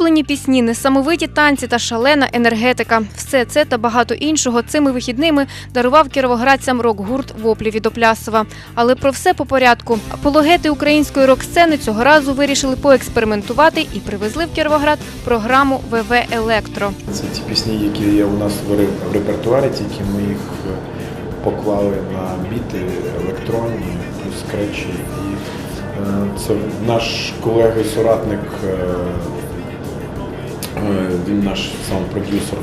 Улюблені пісні, несамовиті танці та шалена енергетика. Все це та багато іншого цими вихідними дарував кіровоградцям рок-гурт Воплі від Оплясова. Але про все по порядку. Апологети української рок-сцени цього разу вирішили поекспериментувати і привезли в Кіровоград програму ВВ Електро. Це ті пісні, які є у нас в репертуарі, тільки ми їх е, поклали на біти електронні, плюс скретчі. І е, це наш колега він наш сам продюсер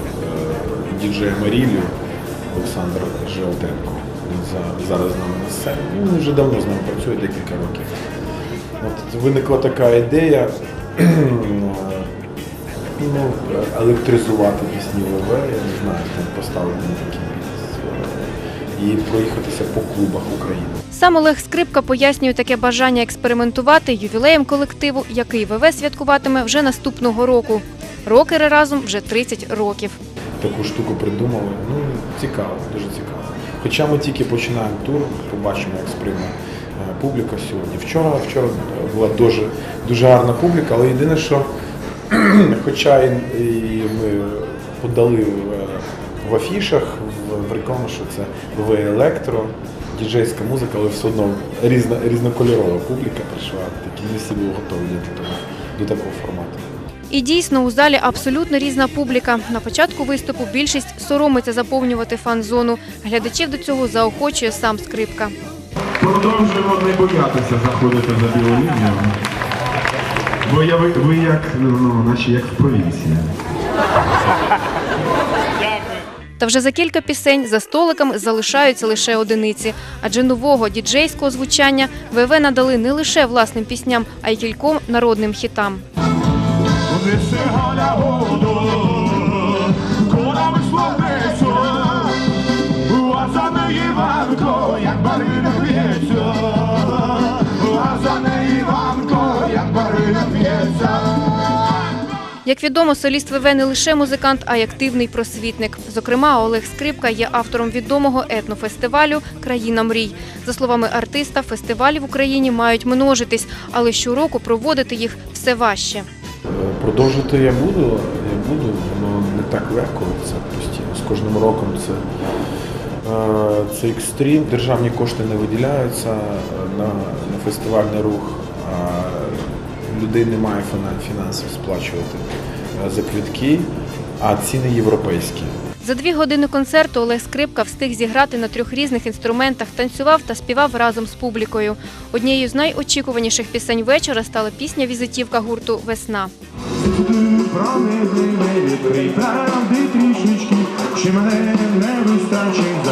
Діджей Марілі Олександр Желтенко. Він зараз з нами на сцені. Він вже давно з нами працює декілька років. От виникла така ідея. е, Ну, електризувати пісні ВВ, я не знаю, там поставлені біс. І проїхатися по клубах України. Сам Олег Скрипка пояснює таке бажання експериментувати ювілеєм колективу, який ВВ святкуватиме вже наступного року. Рокери разом вже 30 років. Таку штуку придумали. Ну, цікаво, дуже цікаво. Хоча ми тільки починаємо тур, побачимо, як сприйме е, публіка сьогодні. Вчора, вчора була дуже, дуже гарна публіка, але єдине, що хоча і, ми подали в, в афішах, в, в що це ВВ Електро, діджейська музика, але все одно різна, різнокольорова публіка прийшла. Такі не всі були готові до, того, до такого формату. І дійсно у залі абсолютно різна публіка. На початку виступу більшість соромиться заповнювати фан-зону. Глядачів до цього заохочує сам скрипка. Продовжуємо не боятися заходити за білу лінію. Бо я, ви, ви як, ну, наче як в провінції. Та вже за кілька пісень за столиками залишаються лише одиниці. Адже нового діджейського звучання ВВ надали не лише власним пісням, а й кільком народним хітам. Несе галя Як відомо, соліст ВВ не лише музикант, а й активний просвітник. Зокрема, Олег Скрипка є автором відомого етнофестивалю Країна мрій. За словами артиста, фестивалі в Україні мають множитись, але щороку проводити їх все важче. Продовжити я буду, я буду, воно не так легко, це постійно. З кожним роком це, е, це екстрім. Державні кошти не виділяються е, на, на фестивальний рух, а людей немає фіна- фінансів сплачувати е, за квитки, а ціни європейські. За дві години концерту Олег Скрипка встиг зіграти на трьох різних інструментах, танцював та співав разом з публікою. Однією з найочікуваніших пісень вечора стала пісня візитівка гурту Весна. Промигли вітри, правди трішечки, чи мене не вистачить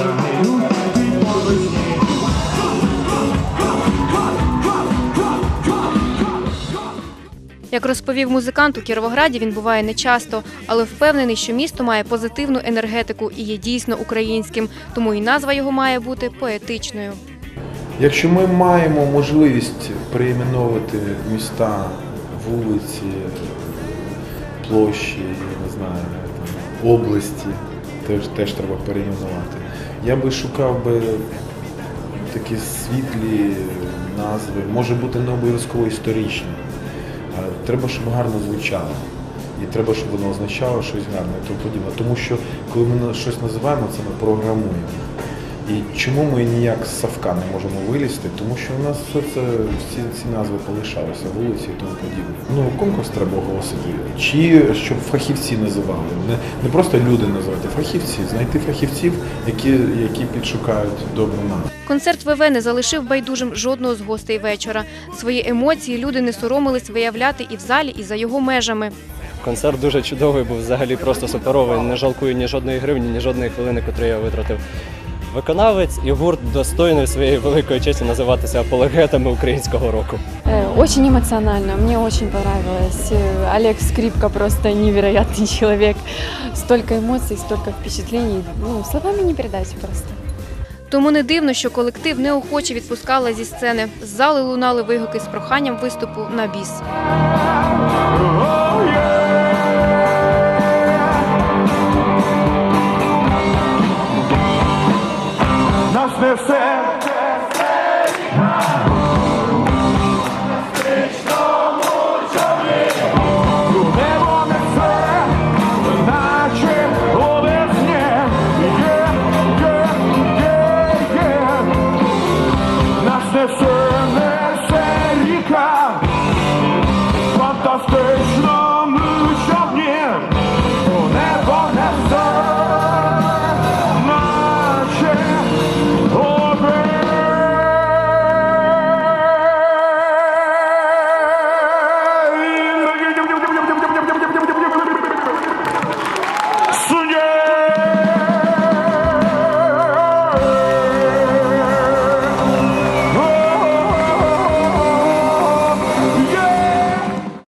Як розповів музикант, у Кіровограді він буває нечасто, але впевнений, що місто має позитивну енергетику і є дійсно українським, тому і назва його має бути поетичною. Якщо ми маємо можливість переіменовувати міста, вулиці, площі, не знаю, там, області, теж, теж треба переіменувати. Я би шукав би такі світлі назви, може бути не обов'язково історичні. Треба, щоб гарно звучало. І треба, щоб воно означало щось гарне і тому подібне. Тому що коли ми щось називаємо, це ми програмуємо. І чому ми ніяк з Савка не можемо вилізти? Тому що у нас все це, всі ці назви полишалися, вулиці і тому подібне. Ну, конкурс треба оголосити. Чи щоб фахівці називали. Не, не просто люди називати, фахівці, знайти фахівців, які, які підшукають добру назву. Концерт ВВ не залишив байдужим жодного з гостей вечора. Свої емоції люди не соромились виявляти і в залі, і за його межами. Концерт дуже чудовий, був взагалі просто суперовий. Не жалкую ні жодної гривні, ні жодної хвилини, котру я витратив Виконавець і гурт достойний своєї великої честі називатися апологетами українського року. Э, Очень эмоционально, мне очень понравилось. Э, Олег Скрипка просто невероятный человек. Столько эмоций, столько впечатлений. Ну, словами не передать просто. Тому не дивно, що колектив неохоче відпускала зі сцени. З зали лунали вигуки з проханням виступу на біс. несе, несе ріка, фантастична.